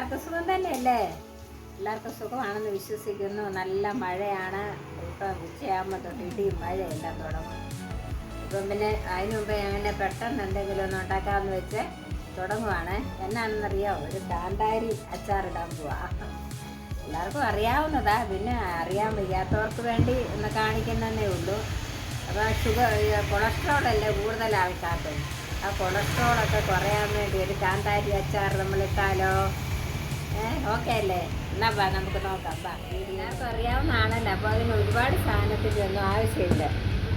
എല്ലാവർക്കും സുഖം തന്നെയല്ലേ? എല്ലാവർക്കും സുഖമാണെന്ന് വിശ്വസിക്കുന്നു. നല്ല മഴയാണ്. ഇപ്പം ഉച്ചയാകുമ്പോൾ തൊട്ട് ഇടിയും മഴയെല്ലാം തുടങ്ങും. ഇപ്പം പിന്നെ അതിനു മുമ്പ് അങ്ങനെ പെട്ടെന്ന് എന്തെങ്കിലും ഒന്ന് ഉണ്ടാക്കാമെന്ന് വെച്ച് തുടങ്ങുവാണ്. എന്നാണെന്നറിയോ? ഒരു കാന്താരി അച്ചാറിടാൻ പോവാ. എല്ലാവർക്കും അറിയാവുന്നതാ. പിന്നെ അറിയാൻ വയ്യാത്തവർക്ക് വേണ്ടി ഒന്ന് കാണിക്കുന്നതേ ഉള്ളൂ. അപ്പോൾ ഷുഗർ കൊളസ്ട്രോൾ അല്ലേ കൂടുതൽ ആൾക്കാർക്ക് ആ കൊളസ്ട്രോളൊക്കെ കുറയാൻ വേണ്ടി ഒരു കാന്താരി അച്ചാർ ഏ ഓക്കെ അല്ലേ? എന്നാ ബാ നമുക്ക് നോക്കാം. ബാ എല്ലാവർക്കും അറിയാവുന്നതാണല്ലോ. അപ്പോൾ അതിന് ഒരുപാട് സാധനത്തിന്റെ ഒന്നും ആവശ്യമില്ല.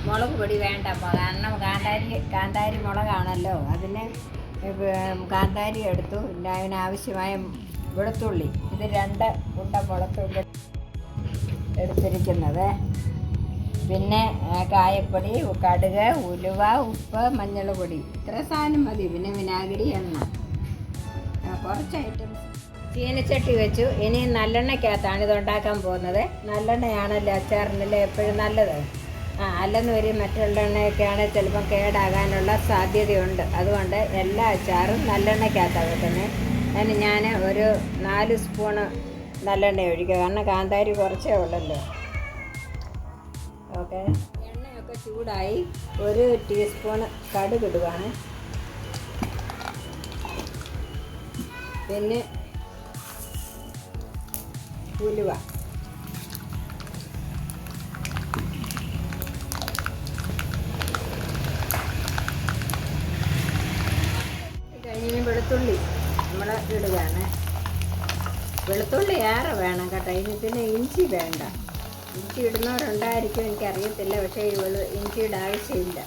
മുളക് പൊടി വേണ്ട. കാരണം കാന്താരി കാന്താരി മുളകാണല്ലോ. അതിന് കാന്താരി എടുത്തു. പിന്നെ അതിനാവശ്യമായ വെളുത്തുള്ളി. ഇത് രണ്ട് ഉണ്ട മുളത്തുള്ളി എടുത്തിരിക്കുന്നത്. പിന്നെ കായപ്പൊടി കടുക് ഉലുവ ഉപ്പ് മഞ്ഞൾ പൊടി ഇത്ര സാധനം മതി. പിന്നെ വിനാഗിരി എണ്ണ. കുറച്ച് ഐറ്റംസ് ചീനച്ചട്ടി വെച്ചു. ഇനി നല്ലെണ്ണയ്ക്കകത്താണ് ഇത് ഉണ്ടാക്കാൻ പോകുന്നത്. നല്ലെണ്ണയാണല്ലോ അച്ചാറിനല്ലേ എപ്പോഴും നല്ലത്? ആ അല്ലെന്ന് വരും മറ്റുള്ള എണ്ണയൊക്കെയാണ് ചിലപ്പം കേടാകാനുള്ള സാധ്യതയുണ്ട്. അതുകൊണ്ട് എല്ലാ അച്ചാറും നല്ലെണ്ണയ്ക്കകത്താണ് വെക്കുന്നത്. അതിന് ഞാൻ ഒരു നാല് സ്പൂണ് നല്ലെണ്ണ ഒഴിക്കുക. കാരണം കാന്താരി കുറച്ചേ ഉള്ളല്ലോ. ഓക്കെ. എണ്ണയൊക്കെ ചൂടായി ഒരു ടീസ്പൂണ് കടുക് ഇടുവാണ്. പിന്നെ ഉലുവ. കഴിഞ്ഞ് വെളുത്തുള്ളി നമ്മൾ ഇടുകയാണ്. വെളുത്തുള്ളി ഏറെ വേണം കേട്ടോ. ഇനി പിന്നെ ഇഞ്ചി വേണ്ട. ഇഞ്ചി ഇടുന്നവരുണ്ടായിരിക്കും എനിക്കറിയത്തില്ല പക്ഷേ ഇഞ്ചിയുടെ ആവശ്യമില്ല.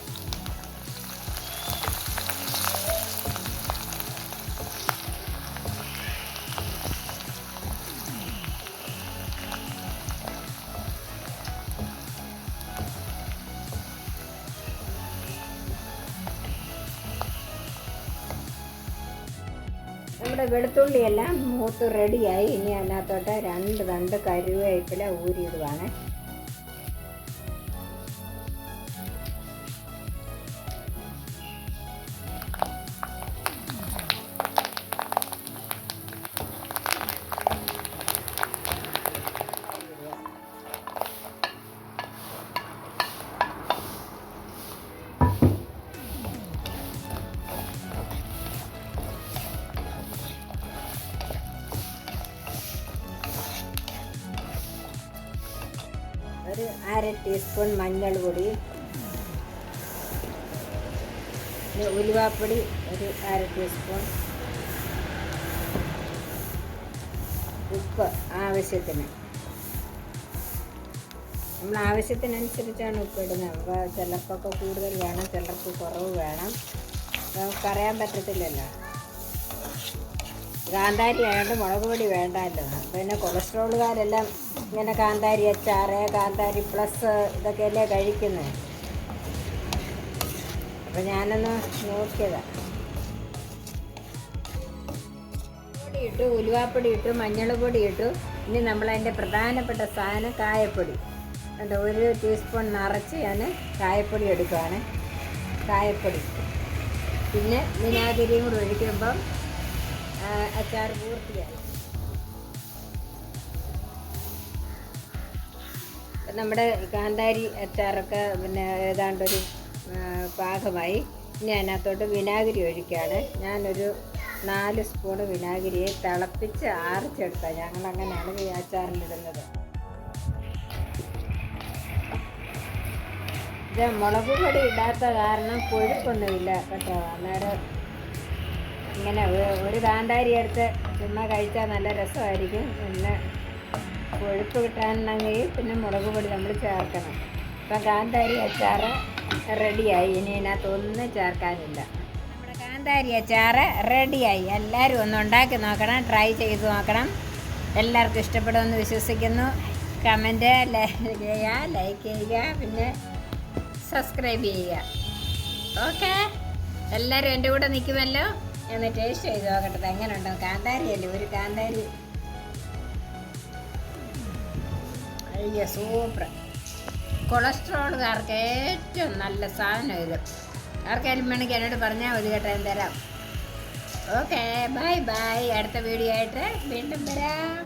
നമ്മുടെ വെളുത്തുള്ളിയെല്ലാം മൂത്ത് റെഡിയായി ഇനി അതിനകത്തോട്ട് രണ്ട് രണ്ട് കരുവേപ്പില ഊരിയിടുവാണ്. ഒരു അര ടീസ്പൂൺ മഞ്ഞൾ പൊടി പിന്നെ ഉലുവാപ്പൊടി ഒരു അര ടീസ്പൂൺ ഉപ്പ് ആവശ്യത്തിന്. നമ്മൾ ആവശ്യത്തിനനുസരിച്ചാണ് ഉപ്പ് ഇടുന്നത്. അപ്പോൾ ചിലർക്കൊക്കെ കൂടുതൽ വേണം ചിലർക്ക് കുറവ് വേണം. നമുക്കറിയാൻ പറ്റത്തില്ലല്ലോ. കാന്താരി ആയതുകൊണ്ട് മുളക് പൊടി വേണ്ടല്ലോ. പിന്നെ കൊളസ്ട്രോളുകാരെല്ലാം ഇങ്ങനെ കാന്താരി അച്ചാറ് കാന്താരി പ്ലസ് ഇതൊക്കെയല്ലേ കഴിക്കുന്നത് അപ്പം ഞാനൊന്ന് നോക്കിയതാണ് പൊടി ഇട്ടു ഉലുവാപ്പൊടി ഇട്ടു മഞ്ഞൾ പൊടി ഇട്ടു. ഇനി നമ്മളതിന്റെ പ്രധാനപ്പെട്ട സാധനം കായപ്പൊടി. എന്നിട്ട് ഒരു ടീസ്പൂൺ നിറച്ച് ഞാൻ കായപ്പൊടി എടുക്കുകയാണ് കായപ്പൊടി. പിന്നെ വിനാഗിരിയും കൂടി ഒഴിക്കുമ്പം അച്ചാർ പൂർത്തിയായി. നമ്മുടെ കാന്താരി അച്ചാറൊക്കെ പിന്നെ ഏതാണ്ടൊരു പാകമായി. ഇനി അതിനകത്തോട്ട് വിനാഗിരി ഒഴിക്കുകയാണ്. ഞാനൊരു നാല് സ്പൂൺ വിനാഗിരിയെ തിളപ്പിച്ച് ആറിച്ചെടുത്താൽ ഞങ്ങൾ അങ്ങനെയാണ് ഈ അച്ചാറിലിടുന്നത്. ഇത് മുളക് പൊടി ഇടാത്ത കാരണം കൊഴുപ്പൊന്നുമില്ല കേട്ടോ. അന്നേരം ഇങ്ങനെ ഒരു- കാന്താരി എടുത്ത് ചുമ്മാ കഴിച്ചാൽ നല്ല രസമായിരിക്കും. പിന്നെ കൊഴുപ്പ് കിട്ടാനുണ്ടെങ്കിൽ പിന്നെ മുളക് പൊടി നമ്മൾ ചേർക്കണം. ഇപ്പം കാന്താരി അച്ചാർ റെഡിയായി. ഇനി ഇതിനകത്തൊന്നും ചേർക്കാനില്ല. നമ്മുടെ കാന്താരി അച്ചാർ റെഡിയായി. എല്ലാവരും ഒന്ന് ഉണ്ടാക്കി നോക്കണം ട്രൈ ചെയ്ത് നോക്കണം. എല്ലാവർക്കും ഇഷ്ടപ്പെടുമെന്ന് വിശ്വസിക്കുന്നു. കമന്റ് ചെയ്യുക ലൈക്ക് ചെയ്യുക പിന്നെ സബ്സ്ക്രൈബ് ചെയ്യുക. ഓക്കെ എല്ലാവരും എന്റെ കൂടെ നിൽക്കുമല്ലോ. ഒന്ന് ടേസ്റ്റ് ചെയ്ത് നോക്കട്ടെ എങ്ങനെ ഉണ്ടോ കാന്താരി അല്ലേ? ഒരു കാന്താരി. അയ്യോ സൂപ്പർ കൊളസ്ട്രോളുകാർക്ക് ഏറ്റവും നല്ല സാധനം ഇത്. ആർക്കായാലും വേണമെങ്കിൽ എന്നോട് പറഞ്ഞാൽ മതി കേട്ടോ ഞാൻ തരാം. ഓക്കെ ബൈ ബൈ അടുത്ത വീഡിയോ ആയിട്ട് വീണ്ടും വരാം.